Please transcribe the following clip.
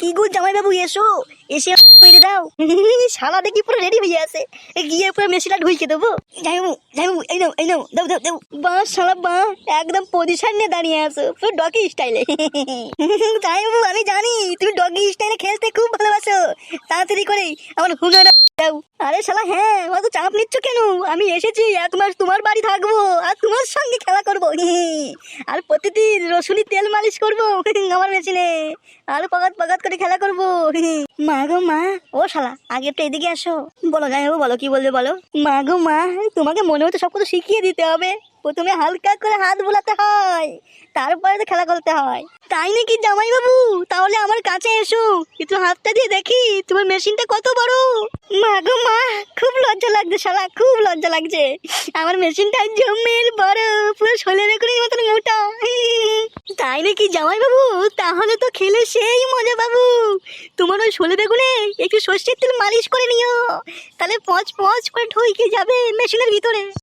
কি গো জামাইবাবু, এসো। এসে মেরে দাও। সারা দেখি পুরো রেডি হয়ে আছে। গিয়ে পুরো মেশিনটা ঢুকিয়ে দেবো। জামাইবাবু জামাইবাবু, এই নাও এই নাও, দাও দাও দাও। বা সারা বা, একদম পজিশন নিয়ে দাঁড়িয়ে আছো। পুরো ডগি স্টাইলে জামাইবাবু, আমি জানি, তুমি ডগি স্টাইলে খেলতে খুব ভালোবাসো। তাড়াতাড়ি করে আমার হুঙ্গাটা দাও আরে শালা হ্যাঁ অত চাপ নিচ্ছ কেন? আমি এসেছি, এক মাস তোমার বাড়ি থাকব, আর তোমার সঙ্গে খেলা করব। আর প্রতিদিন রসুনি তেল মালিশ করব আমার মেশিনে। আর পাকাত পাকাত করে খেলা করব মা গো মা, ও শালা, আগে একটু এদিকে আসো। বলো যাই হোক বলো কি বলবে বলো। মা গো মা, তোমাকে মনে হতো সব কিছু শিখিয়ে দিতে হবে। প্রথমে হালকা করে হাত বোলাতে হয়, তারপরে তো খেলা করতে হয়। তাই নাকি জামাই বাবু তাহলে এসো, একটু হাতটা দিয়ে দেখি, তোমার মেশিনটা কত বড়? মা গো মা, খুব লজ্জা লাগছে শালা, খুব লজ্জা লাগছে। আমার মেশিনটা জমের বড়, পুরো শোলে রেখে মতন মোটা। তাই নাকি জামাই বাবু? তাহলে তো খেলে সেই মজা বাবু। তোমার ওই শোলে বেগুনে একটু সর্ষের তেল মালিশ করে নিও। তাহলে পচ পচ করে ঢুকে যাবে মেশিনের ভিতরে।